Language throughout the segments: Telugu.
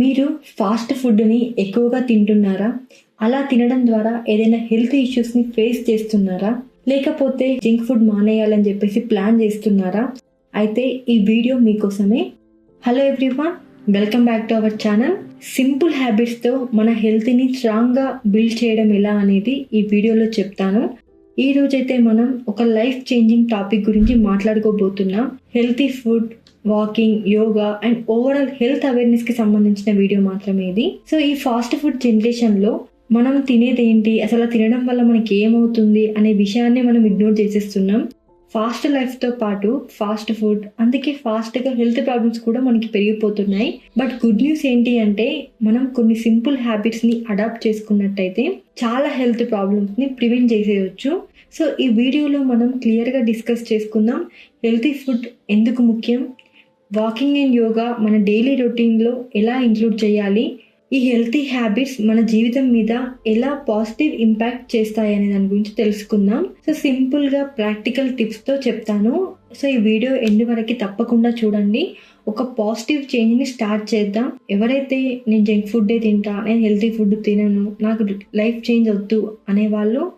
మీరు ఫాస్ట్ ఫుడ్ని ఎక్కువగా తింటున్నారా? అలా తినడం ద్వారా ఏదైనా హెల్త్ ఇష్యూస్ని ఫేస్ చేస్తున్నారా? లేకపోతే జంక్ ఫుడ్ మానేయాలని చెప్పేసి ప్లాన్ చేస్తున్నారా? అయితే ఈ వీడియో మీకోసమే. Hello everyone welcome back to our channel. Simple హ్యాబిట్స్తో మన హెల్త్ని స్ట్రాంగ్గా బిల్డ్ చేయడం ఎలా అనేది ఈ వీడియోలో చెప్తాను. ఈ రోజైతే మనం ఒక లైఫ్ చేంజింగ్ టాపిక్ గురించి మాట్లాడుకోబోతున్నాం. Healthy food walking yoga and overall health అవేర్నెస్కి సంబంధించిన వీడియో మాత్రమే ఇది. సో ఈ ఫాస్ట్ ఫుడ్ జనరేషన్లో మనం తినేది ఏంటి అసలు తినడం వల్ల మనకి ఏమవుతుంది? అనే విషయాన్ని మనం ఇగ్నోర్ చేసేస్తున్నాం. ఫాస్ట్ లైఫ్తో పాటు ఫాస్ట్ ఫుడ్ అందుకే ఫాస్ట్గా హెల్త్ ప్రాబ్లమ్స్ కూడా మనకి పెరిగిపోతున్నాయి. బట్ గుడ్ న్యూస్ ఏంటి అంటే మనం కొన్ని సింపుల్ హ్యాబిట్స్ని అడాప్ట్ చేసుకున్నట్టయితే చాలా హెల్త్ ప్రాబ్లమ్స్ని ప్రివెంట్ చేసేయచ్చు. సో ఈ వీడియోలో మనం క్లియర్గా డిస్కస్ చేసుకుందాం హెల్తీ ఫుడ్ ఎందుకు ముఖ్యం? వాకింగ్ అండ్ యోగా మన డైలీ రొటీన్లో ఎలా ఇంక్లూడ్ చేయాలి? ఈ హెల్తీ హ్యాబిట్స్ మన జీవితం మీద ఎలా పాజిటివ్ ఇంపాక్ట్ చేస్తాయి అనే దాని గురించి తెలుసుకుందాం. సో సింపుల్గా ప్రాక్టికల్ టిప్స్తో చెప్తాను. సో ఈ వీడియో ఎండ్ వరకు తప్పకుండా చూడండి. ఒక పాజిటివ్ చేంజ్ని స్టార్ట్ చేద్దాం. ఎవరైతే నేను జంక్ ఫుడ్డే తింటా నేను హెల్తీ ఫుడ్ తినను నాకు లైఫ్ చేంజ్ వద్దు అనే వాళ్ళు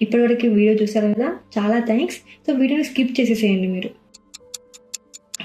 ఇప్పటివరకు వీడియో చూసారు కదా చాలా థ్యాంక్స్. సో వీడియోని స్కిప్ చేసేసేయండి మీరు.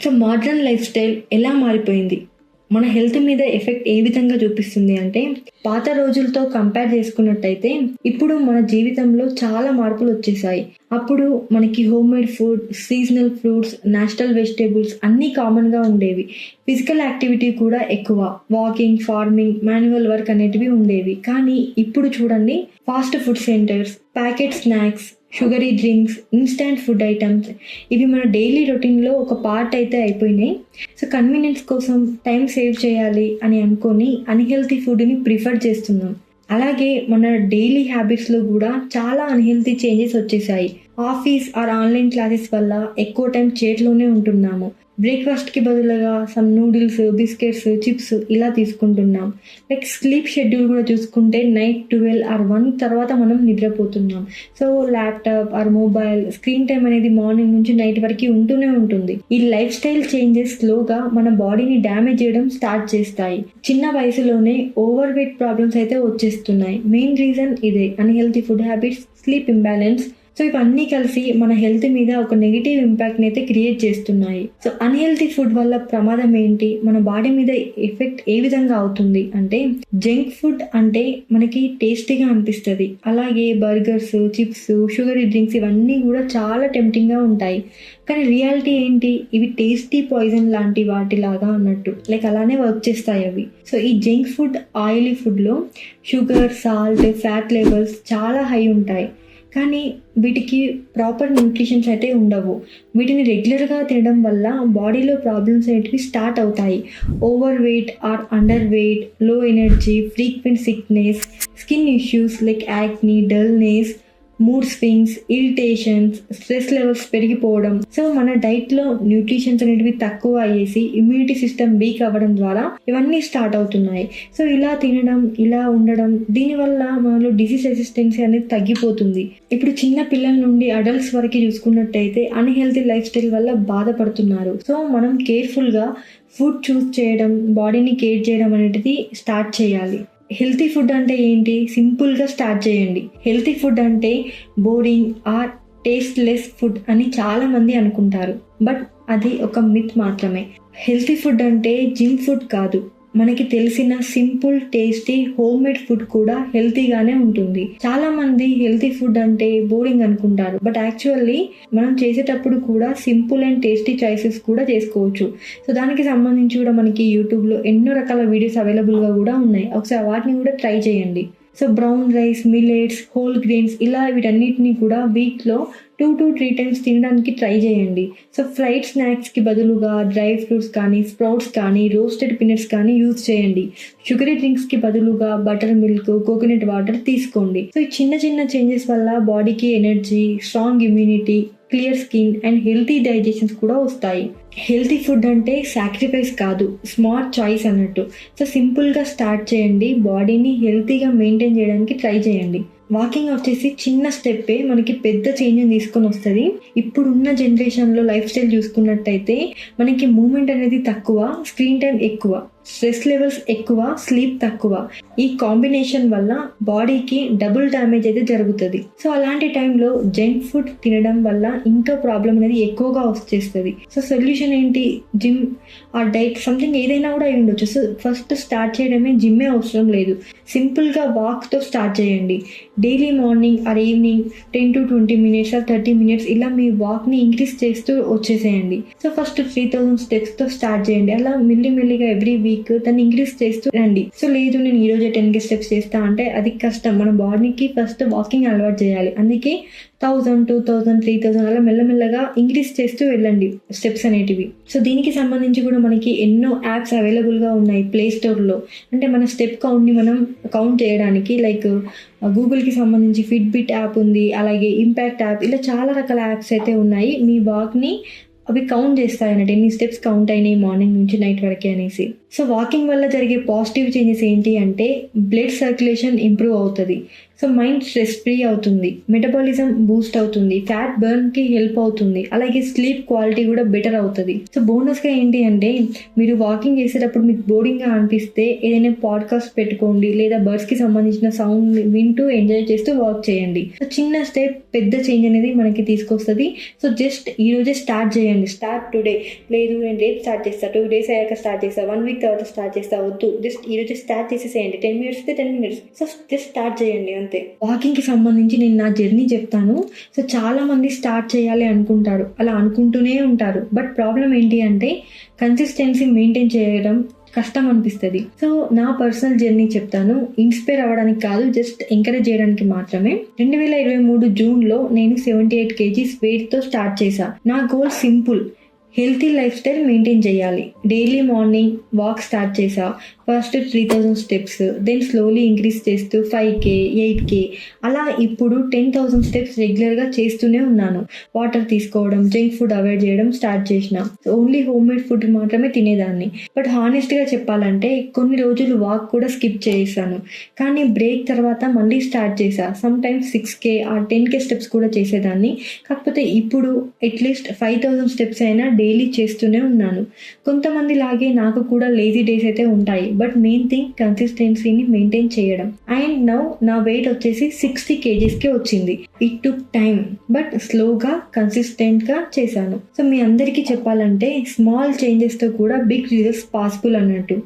సో మోడ్రన్ లైఫ్ స్టైల్ ఎలా మారిపోయింది? మన హెల్త్ మీద ఎఫెక్ట్ ఏ విధంగా చూపిస్తుంది అంటే పాత రోజులతో కంపేర్ చేసుకున్నట్టయితే ఇప్పుడు మన జీవితంలో చాలా మార్పులు వచ్చేసాయి. అప్పుడు మనకి homemade food seasonal fruits natural vegetables అన్నీ కామన్గా ఉండేవి. ఫిజికల్ యాక్టివిటీ కూడా ఎక్కువ. వాకింగ్ ఫార్మింగ్ మాన్యువల్ వర్క్ అనేటివి ఉండేవి. కానీ ఇప్పుడు చూడండి fast food centres packet snacks sugary drinks instant food items ఇవి మన డైలీ రొటీన్లో ఒక పార్ట్ అయితే అయిపోయినాయి. సో కన్వీనియన్స్ కోసం టైం సేవ్ చేయాలి అని అనుకొని అన్హెల్తీ ఫుడ్ని ప్రిఫర్ చేస్తున్నాం. అలాగే మన డైలీ హ్యాబిట్స్లో కూడా చాలా అన్హెల్తీ చేంజెస్ వచ్చేసాయి. ఆఫీస్ ఆర్ ఆన్లైన్ క్లాసెస్ వల్ల ఎక్కువ టైం చేతిలోనే ఉంటున్నాము. బ్రేక్ఫాస్ట్కి బదులుగా సమ్ నూడిల్స్ బిస్కెట్స్ చిప్స్ ఇలా తీసుకుంటున్నాం. లైక్ స్లీప్ షెడ్యూల్ కూడా చూసుకుంటే నైట్ ట్వెల్వ్ ఆర్ వన్ తర్వాత మనం నిద్రపోతున్నాం. So laptop or mobile screen time అనేది మార్నింగ్ నుంచి నైట్ వరకు ఉంటూనే ఉంటుంది. ఈ లైఫ్ స్టైల్ చేంజెస్ స్లోగా మన బాడీని డ్యామేజ్ చేయడం స్టార్ట్ చేస్తాయి. చిన్న వయసులోనే ఓవర్ వెయిట్ ప్రాబ్లమ్స్ అయితే వచ్చేస్తున్నాయి. మెయిన్ రీజన్ ఇదే. Unhealthy food habits sleep imbalance so ఇవన్నీ కలిసి మన హెల్త్ మీద ఒక నెగిటివ్ ఇంపాక్ట్ని అయితే క్రియేట్ చేస్తున్నాయి. సో అన్హెల్తీ ఫుడ్ వల్ల ప్రమాదం ఏంటి? మన బాడీ మీద ఎఫెక్ట్ ఏ విధంగా అవుతుంది? అంటే జంక్ ఫుడ్ అంటే మనకి టేస్టీగా అనిపిస్తుంది. అలాగే బర్గర్స్ చిప్స్ షుగరీ డ్రింక్స్ ఇవన్నీ కూడా చాలా టెంప్టింగ్గా ఉంటాయి. కానీ రియాలిటీ ఏంటి? ఇవి టేస్టీ పాయిజన్ లాంటి వాటిలాగా అన్నట్టు. లైక్ అలానే వర్క్ చేస్తాయి అవి. సో ఈ జంక్ ఫుడ్ ఆయిలీ ఫుడ్లో షుగర్ సాల్ట్ ఫ్యాట్ లెవెల్స్ చాలా హై ఉంటాయి. కానీ వీటికి ప్రాపర్ న్యూట్రిషన్స్ అయితే ఉండవు. వీటిని రెగ్యులర్గా తినడం వల్ల బాడీలో ప్రాబ్లమ్స్ అనేటివి స్టార్ట్ అవుతాయి. ఓవర్ వెయిట్ ఆర్ అండర్ వెయిట్లో energy frequent sickness skin issues like acne dullness mood swings irritations stress levels పెరిగిపోవడం. సో మన డైట్లో న్యూట్రిషన్స్ అనేటివి తక్కువ అయ్యేసి ఇమ్యూనిటీ సిస్టమ్ వీక్ అవ్వడం ద్వారా ఇవన్నీ స్టార్ట్ అవుతున్నాయి. సో ఇలా తినడం ఇలా ఉండడం దీనివల్ల మనలో డిసీజ్ రెసిస్టెన్సీ అనేది తగ్గిపోతుంది. ఇప్పుడు చిన్న పిల్లల నుండి అడల్ట్స్ వరకు చూసుకున్నట్టయితే అన్హెల్తీ లైఫ్ స్టైల్ వల్ల బాధపడుతున్నారు. సో మనం కేర్ఫుల్గా ఫుడ్ చూస్ చేయడం బాడీని కేర్ చేయడం అనేది స్టార్ట్ చేయాలి. హెల్తీ ఫుడ్ అంటే ఏంటి? సింపుల్గా స్టార్ట్ చేయండి. హెల్తీ ఫుడ్ అంటే బోరింగ్ ఆర్ టేస్ట్లెస్ ఫుడ్ అని చాలామంది అనుకుంటారు. బట్ అది ఒక మిత్ మాత్రమే. హెల్తీ ఫుడ్ అంటే జిమ్ ఫుడ్ కాదు. మనకి తెలిసిన simple tasty home made food కూడా హెల్తీగానే ఉంటుంది. చాలా మంది హెల్తీ ఫుడ్ అంటే బోరింగ్ అనుకుంటారు. బట్ యాక్చువల్లీ మనం చేసేటప్పుడు కూడా సింపుల్ అండ్ టేస్టీ చాయిసెస్ కూడా చేసుకోవచ్చు. సో దానికి సంబంధించి కూడా మనకి యూట్యూబ్లో ఎన్నో రకాల వీడియోస్ అవైలబుల్గా కూడా ఉన్నాయి. ఒకసారి వాటిని కూడా ట్రై చేయండి. So brown rice millets whole grains ఇలా వీటన్నిటిని కూడా వీక్లో టూ టు త్రీ టైమ్స్ తినడానికి ట్రై చేయండి. సో ఫ్రైడ్ స్నాక్స్కి బదులుగా డ్రై ఫ్రూట్స్ కానీ స్ప్రౌట్స్ కానీ రోస్టెడ్ పినట్స్ కానీ యూజ్ చేయండి. షుగరీ డ్రింక్స్కి బదులుగా బటర్ మిల్క్ కోకోనట్ వాటర్ తీసుకోండి. సో ఈ చిన్న చిన్న చేంజెస్ వల్ల బాడీకి energy strong immunity clear skin and healthy digestions కూడా వస్తాయి. హెల్తీ ఫుడ్ అంటే సాక్రిఫైస్ కాదు స్మార్ట్ చాయిస్ అన్నట్టు. సో సింపుల్గా స్టార్ట్ చేయండి బాడీని హెల్తీగా మెయింటైన్ చేయడానికి ట్రై చేయండి. వాకింగ్ వచ్చేసి చిన్న స్టెప్పే మనకి పెద్ద చేంజ్ తీసుకొని వస్తుంది. ఇప్పుడున్న జనరేషన్లో లైఫ్ స్టైల్ చూసుకున్నట్టయితే మనకి మూమెంట్ అనేది తక్కువ స్క్రీన్ టైం ఎక్కువ. స్ట్రెస్ లెవెల్స్ ఎక్కువ స్లీప్ తక్కువ. ఈ కాంబినేషన్ వల్ల బాడీకి డబుల్ డ్యామేజ్ అయితే జరుగుతుంది. సో అలాంటి టైంలో జంక్ ఫుడ్ తినడం వల్ల ఇంకా ప్రాబ్లం అనేది ఎక్కువగా వచ్చేస్తుంది. సో సొల్యూషన్ ఏంటి? జిమ్ ఆ డైట్ సంథింగ్ ఏదైనా కూడా అయి ఉండొచ్చు. సో ఫస్ట్ స్టార్ట్ చేయడమే జిమ్మే అవసరం లేదు. సింపుల్గా వాక్తో స్టార్ట్ చేయండి. Daily morning or evening ten to twenty minutes or thirty minutes ఇలా మీ వాక్ని ఇంక్రీస్ చేస్తూ వచ్చేసేయండి. సో ఫస్ట్ త్రీ థౌసండ్ స్టెప్స్తో స్టార్ట్ చేయండి. అలా మెల్లిమెల్లిగా ఎవ్రీ వీక్ దాన్ని ఇంక్రీజ్ చేస్తూ రండి. సో లేదు నేను ఈ రోజే టెన్కి స్టెప్స్ చేస్తా అంటే అది కష్టం. మన బాడీకి ఫస్ట్ వాకింగ్ అలవాటు చేయాలి. అందుకే thousand two thousand three thousand అలా మెల్లమెల్లగా ఇంక్రీజ్ చేస్తూ వెళ్ళండి స్టెప్స్ అనేటివి. సో దీనికి సంబంధించి కూడా మనకి ఎన్నో యాప్స్ అవైలబుల్గా ఉన్నాయి ప్లే స్టోర్లో అంటే మన స్టెప్ కౌంట్ని మనం కౌంట్ చేయడానికి లైక్ గూగుల్కి సంబంధించి ఫిట్బిట్ యాప్ ఉంది అలాగే ఇంపాక్ట్ యాప్ ఇలా చాలా రకాల యాప్స్ అయితే ఉన్నాయి. మీ వాక్ని అవి కౌంట్ చేస్తాయన్నట్టు ఎన్ని స్టెప్స్ కౌంట్ అయినాయి మార్నింగ్ నుంచి నైట్ వరకే అనేసి. సో వాకింగ్ వల్ల జరిగే పాజిటివ్ చేంజెస్ ఏంటి అంటే బ్లడ్ సర్క్యులేషన్ ఇంప్రూవ్ అవుతుంది. సో మైండ్ స్ట్రెస్ ఫ్రీ అవుతుంది. మెటబాలిజం బూస్ట్ అవుతుంది. ఫ్యాట్ బర్న్కి హెల్ప్ అవుతుంది. అలాగే స్లీప్ క్వాలిటీ కూడా బెటర్ అవుతుంది. సో బోనస్గా ఏంటి అంటే మీరు వాకింగ్ చేసేటప్పుడు మీకు బోరింగ్గా అనిపిస్తే ఏదైనా పాడ్కాస్ట్ పెట్టుకోండి లేదా బర్డ్స్కి సంబంధించిన సౌండ్ వింటూ ఎంజాయ్ చేస్తూ వాక్ చేయండి. సో చిన్న స్టెప్ పెద్ద చేంజ్ అనేది మనకి తీసుకొస్తుంది. సో జస్ట్ ఈ రోజే స్టార్ట్ చేయండి. Start today. లేదు నేను రేపు స్టార్ట్ చేస్తా. టూ డేస్ అయ్యాక స్టార్ట్ చేస్తా. వన్ వీక్ తర్వాత స్టార్ట్ చేస్తా. వద్దు. జస్ట్ ఈ రోజే స్టార్ట్ చేసేసేయండి. Ten minutes ten minutes. So just start చేయండి అంతే. వాకింగ్కి సంబంధించి నేను నా జర్నీ చెప్తాను. సో చాలా మంది స్టార్ట్ చేయాలి అనుకుంటారు. అలా అనుకుంటూనే ఉంటారు. బట్ ప్రాబ్లం ఏంటి అంటే కన్సిస్టెన్సీ మెయింటైన్ చేయడం కష్టం అనిపిస్తుంది. సో నా పర్సనల్ జర్నీ చెప్తాను. ఇన్స్పైర్ అవ్వడానికి కాదు జస్ట్ ఎంకరేజ్ చేయడానికి మాత్రమే. రెండు వేల ఇరవై మూడు జూన్లో నేను సెవెంటీ ఎయిట్ కేజీస్ వెయిట్తో స్టార్ట్ చేశాను నా goal simple healthy lifestyle maintain చేయాలి. డైలీ మార్నింగ్ వాక్ స్టార్ట్ చేసా. First three thousand steps then slowly increase చేస్తూ ఫైవ్ కే ఎయిట్ కే అలా ఇప్పుడు టెన్ థౌజండ్ స్టెప్స్ రెగ్యులర్గా చేస్తూనే ఉన్నాను. వాటర్ తీసుకోవడం జంక్ ఫుడ్ అవాయిడ్ చేయడం స్టార్ట్ చేసిన. ఓన్లీ హోమ్ మేడ్ ఫుడ్ మాత్రమే తినేదాన్ని. బట్ హానెస్ట్గా చెప్పాలంటే కొన్ని రోజులు వాక్ కూడా స్కిప్ చేసాను కానీ బ్రేక్ తర్వాత మళ్ళీ స్టార్ట్ చేసా. సమ్ టైమ్స్ సిక్స్ కే ఆ టెన్ కే స్టెప్స్ కూడా చేసేదాన్ని. కాకపోతే ఇప్పుడు at least five thousand steps అయినా డైలీ చేస్తూనే ఉన్నాను. కొంతమంది లాగే నాకు కూడా లేజీ డేస్ అయితే ఉంటాయి. బట్ మెయిన్ థింగ్ కన్సిస్టెన్సీని మెయింటైన్ చేయడం. అండ్ నౌ నా వెయిట్ వచ్చేసి సిక్స్టీ కేజీస్కే వచ్చింది. ఇట్ టుక్ టైం బట్ స్లోగా కన్సిస్టెంట్గా చేశాను. సో మీ అందరికీ చెప్పాలంటే స్మాల్ చేంజెస్తో కూడా బిగ్ రిజల్ట్స్ పాసిబుల్ అన్నట్టు.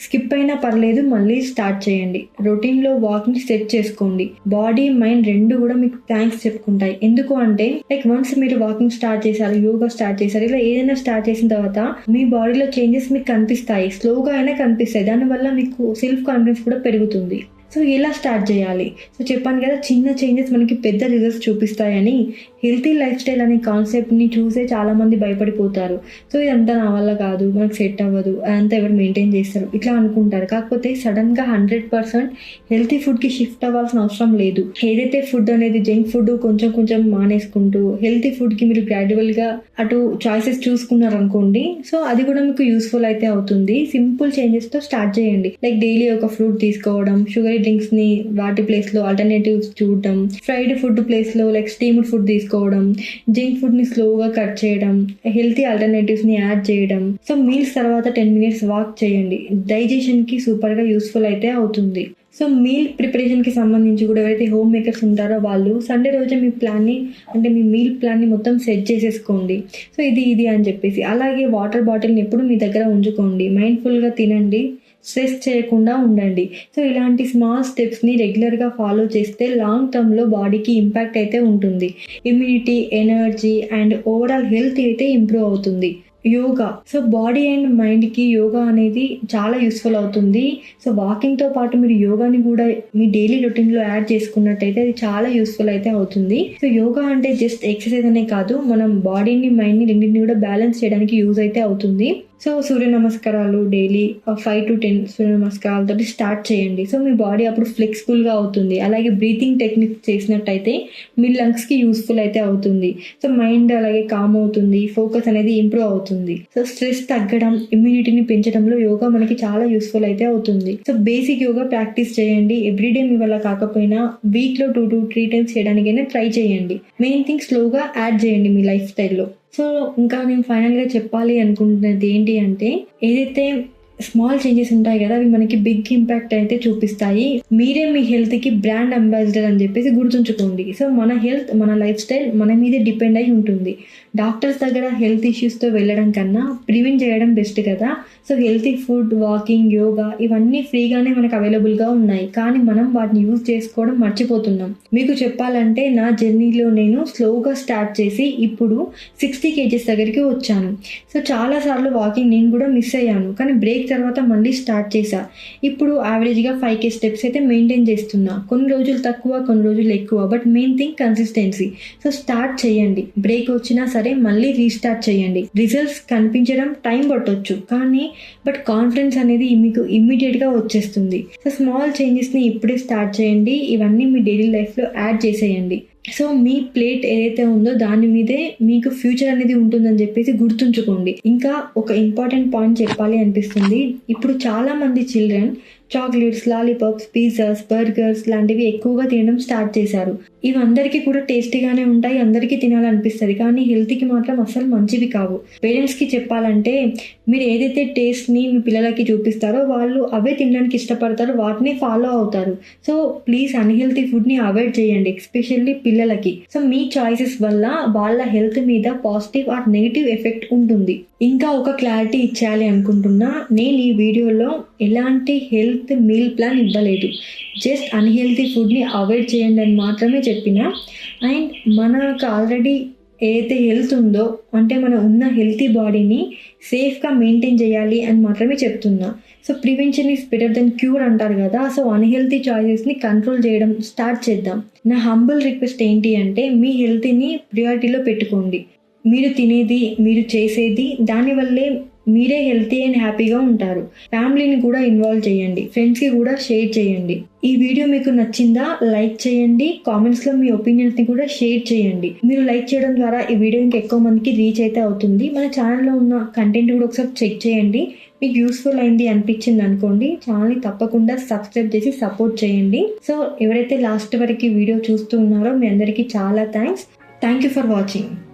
స్కిప్ అయినా పర్లేదు మళ్ళీ స్టార్ట్ చేయండి. రొటీన్లో వాకింగ్ సెట్ చేసుకోండి. బాడీ మైండ్ రెండు కూడా మీకు థ్యాంక్స్ చెప్పుకుంటాయి. ఎందుకు అంటే లైక్ వన్స్ మీరు వాకింగ్ స్టార్ట్ చేశారు యోగా స్టార్ట్ చేశారు ఇలా ఏదైనా స్టార్ట్ చేసిన తర్వాత మీ బాడీలో చేంజెస్ మీకు కనిపిస్తాయి. స్లోగా అయినా కనిపిస్తాయి. దానివల్ల మీకు సెల్ఫ్ కాన్ఫిడెన్స్ కూడా పెరుగుతుంది. సో ఎలా స్టార్ట్ చేయాలి? సో చెప్పాను కదా చిన్న చేంజెస్ మనకి పెద్ద రిజల్ట్స్ చూపిస్తాయని. హెల్తీ లైఫ్ స్టైల్ అనే కాన్సెప్ట్ని చూసే చాలామంది భయపడిపోతారు. సో ఇదంతా నా వల్ల కాదు మనకు సెట్ అవ్వదు అదంతా ఎవరు మెయింటైన్ చేస్తారు? ఇట్లా అనుకుంటారు. కాకపోతే సడన్గా హండ్రెడ్ పర్సెంట్ హెల్తీ ఫుడ్కి షిఫ్ట్ అవ్వాల్సిన అవసరం లేదు. ఏదైతే ఫుడ్ అనేది జంక్ ఫుడ్ కొంచెం కొంచెం మానేసుకుంటూ హెల్తీ ఫుడ్కి మీరు గ్రాడ్యువల్గా అటు చాయిసెస్ చూసుకున్నారు అనుకోండి సో అది కూడా మీకు యూస్ఫుల్ అయితే అవుతుంది. సింపుల్ చేంజెస్తో స్టార్ట్ చేయండి. లైక్ డైలీ ఒక ఫ్రూట్ తీసుకోవడం షుగర్ డ్రింక్స్ని వాటి ప్లేస్లో ఆల్టర్నేటివ్స్ చూడడం ఫ్రైడ్ ఫుడ్ ప్లేస్లో లైక్ స్టీమ్డ్ ఫుడ్ తీసుకోవడం జంక్ ఫుడ్ని స్లోగా కట్ చేయడం హెల్తీ ఆల్టర్నేటివ్స్ని యాడ్ చేయడం. సో మీల్స్ తర్వాత టెన్ మినిట్స్ వాక్ చేయండి. డైజెషన్కి సూపర్గా యూస్ఫుల్ అయితే అవుతుంది. సో మీల్ ప్రిపరేషన్కి సంబంధించి కూడా ఎవరైతే హోమ్ మేకర్స్ ఉంటారో వాళ్ళు సండే రోజే మీ ప్లాన్ని అంటే మీ మీల్ ప్లాన్ని మొత్తం సెట్ చేసేసుకోండి. సో ఇది ఇది అని చెప్పేసి. అలాగే వాటర్ బాటిల్ని ఎప్పుడు మీ దగ్గర ఉంచుకోండి. మైండ్ఫుల్గా తినండి. స్ట్రెస్ చేయకుండా ఉండండి. సో ఇలాంటి స్మాల్ స్టెప్స్ని రెగ్యులర్గా ఫాలో చేస్తే లాంగ్ టర్మ్లో బాడీకి ఇంపాక్ట్ అయితే ఉంటుంది. Immunity energy and overall health అయితే ఇంప్రూవ్ అవుతుంది. యోగా. సో బాడీ అండ్ మైండ్కి యోగా అనేది చాలా యూస్ఫుల్ అవుతుంది. సో వాకింగ్తో పాటు మీరు యోగాని కూడా మీ డైలీ రొటీన్లో యాడ్ చేసుకున్నట్టయితే అది చాలా యూస్ఫుల్ అయితే అవుతుంది. సో యోగా అంటే జస్ట్ ఎక్సర్సైజ్ అనే కాదు. మనం బాడీని మైండ్ని రెండింటిని కూడా బ్యాలెన్స్ చేయడానికి యూజ్ అయితే అవుతుంది. సో సూర్య నమస్కారాలు daily five to ten Surya నమస్కారాలతో start చేయండి. సో మీ బాడీ అప్పుడు ఫ్లెక్సిబుల్గా అవుతుంది. అలాగే బ్రీతింగ్ టెక్నిక్ చేసినట్టయితే మీ లంగ్స్కి యూస్ఫుల్ అయితే అవుతుంది. సో మైండ్ అలాగే కామ్ అవుతుంది. ఫోకస్ అనేది ఇంప్రూవ్ అవుతుంది. సో స్ట్రెస్ తగ్గడం ఇమ్యూనిటీని పెంచడంలో యోగా మనకి చాలా యూస్ఫుల్ అయితే అవుతుంది. సో బేసిక్ యోగా ప్రాక్టీస్ చేయండి. ఎవ్రీడే మీ వల్ల కాకపోయినా వీక్లో టూ టు త్రీ టైమ్స్ చేయడానికైనా ట్రై చేయండి. మెయిన్ థింగ్ స్లోగా యాడ్ చేయండి మీ లైఫ్ స్టైల్లో సో ఇంకా నేను ఫైనల్గా చెప్పాలి అనుకుంటున్నది ఏంటి అంటే ఏదైతే స్మాల్ చేంజెస్ ఉంటాయి కదా అవి మనకి బిగ్ ఇంపాక్ట్ అయితే చూపిస్తాయి. మీరే మీ హెల్త్కి బ్రాండ్ అంబాసిడర్ అని చెప్పేసి గుర్తుంచుకోండి. సో మన హెల్త్ మన లైఫ్ స్టైల్ మన మీదే డిపెండ్ అయి ఉంటుంది. డాక్టర్స్ దగ్గర హెల్త్ ఇష్యూస్తో వెళ్ళడం కన్నా ప్రివెంట్ చేయడం బెస్ట్ కదా. So healthy food walking yoga ఇవన్నీ ఫ్రీగానే మనకు అవైలబుల్గా ఉన్నాయి. కానీ మనం వాటిని యూజ్ చేసుకోవడం మర్చిపోతున్నాం. మీకు చెప్పాలంటే నా జర్నీలో నేను స్లోగా స్టార్ట్ చేసి ఇప్పుడు సిక్స్టీ కేజీస్ దగ్గరికి వచ్చాను. సో చాలాసార్లు వాకింగ్ నేను కూడా మిస్ అయ్యాను. కానీ బ్రేక్ తర్వాత మళ్ళీ స్టార్ట్ చేశా. ఇప్పుడు యావరేజ్గా ఫైవ్ కే స్టెప్స్ అయితే మెయింటైన్ చేస్తున్నా. కొన్ని రోజులు తక్కువ కొన్ని రోజులు ఎక్కువ but main thing consistency so start చేయండి. బ్రేక్ వచ్చినా సరే మళ్ళీ రీస్టార్ట్ చేయండి. రిజల్ట్స్ కనిపించడం టైం పట్టొచ్చు. కానీ బట్ కాన్ఫిడెన్స్ అనేది మీకు ఇమ్మీడియట్గా వచ్చేస్తుంది. సో స్మాల్ చేంజెస్ని ఇప్పుడే స్టార్ట్ చేయండి. ఇవన్నీ మీ డైలీ లైఫ్లో యాడ్ చేసేయండి. సో మీ ప్లేట్ ఏదైతే ఉందో దాని మీదే మీకు ఫ్యూచర్ అనేది ఉంటుందని చెప్పేసి గుర్తుంచుకోండి. ఇంకా ఒక ఇంపార్టెంట్ పాయింట్ చెప్పాలి అనిపిస్తుంది. ఇప్పుడు చాలా మంది children chocolates lollipops pizzas burgers లాంటివి ఎక్కువగా తినడం స్టార్ట్ చేశారు. ఇవి అందరికీ కూడా టేస్టీగానే ఉంటాయి అందరికీ తినాలనిపిస్తుంది. కానీ హెల్త్కి మాత్రం అసలు మంచివి కావు. పేరెంట్స్కి చెప్పాలంటే మీరు ఏదైతే టేస్ట్ని మీ పిల్లలకి చూపిస్తారో వాళ్ళు అవే తినడానికి ఇష్టపడతారో వాటిని ఫాలో అవుతారు. సో ప్లీజ్ అన్హెల్తీ ఫుడ్ని అవాయిడ్ చేయండి ఎస్పెషల్లీ పిల్లలకి. సో మీ చాయిసెస్ వల్ల వాళ్ళ హెల్త్ మీద పాజిటివ్ ఆర్ నెగిటివ్ ఎఫెక్ట్ ఉంటుంది. ఇంకా ఒక క్లారిటీ ఇచ్చేయాలి అనుకుంటున్నా నేను ఈ వీడియోలో ఎలాంటి హెల్త్ హెల్త్ మీల్ ప్లాన్ ఇవ్వలేదు. జస్ట్ అన్హెల్తీ ఫుడ్ని అవాయిడ్ చేయండి అని మాత్రమే చెప్పిన అండ్ మనకు ఆల్రెడీ ఏదైతే హెల్త్ ఉందో అంటే మనం ఉన్న హెల్తీ బాడీని సేఫ్గా మెయింటైన్ చేయాలి అని మాత్రమే చెప్తున్నా. So prevention is better than cure అంటారు కదా సో అన్హెల్తీ చాయిసెస్ని కంట్రోల్ చేయడం స్టార్ట్ చేద్దాం. నా హంబుల్ రిక్వెస్ట్ ఏంటి అంటే మీ హెల్తీని ప్రియారిటీలో పెట్టుకోండి. మీరు తినేది మీరు చేసేది దానివల్లే మీరే హెల్తీ అండ్ హ్యాపీగా ఉంటారు. ఫ్యామిలీని కూడా ఇన్వాల్వ్ చేయండి. ఫ్రెండ్స్కి కూడా షేర్ చేయండి. ఈ వీడియో మీకు నచ్చిందా లైక్ చేయండి. కామెంట్స్లో మీ ఒపీనియన్స్ని కూడా షేర్ చేయండి. మీరు లైక్ చేయడం ద్వారా ఈ వీడియో ఇంకా ఎక్కువ మందికి రీచ్ అయితే అవుతుంది. మన ఛానల్లో ఉన్న కంటెంట్ కూడా ఒకసారి చెక్ చేయండి. మీకు యూస్ఫుల్ అయింది అనిపించింది అనుకోండి. ఛానల్ని తప్పకుండా సబ్స్క్రైబ్ చేసి సపోర్ట్ చేయండి. సో ఎవరైతే లాస్ట్ వరకు వీడియో చూస్తూ ఉన్నారో మీ అందరికీ చాలా thanks. Thank you for watching.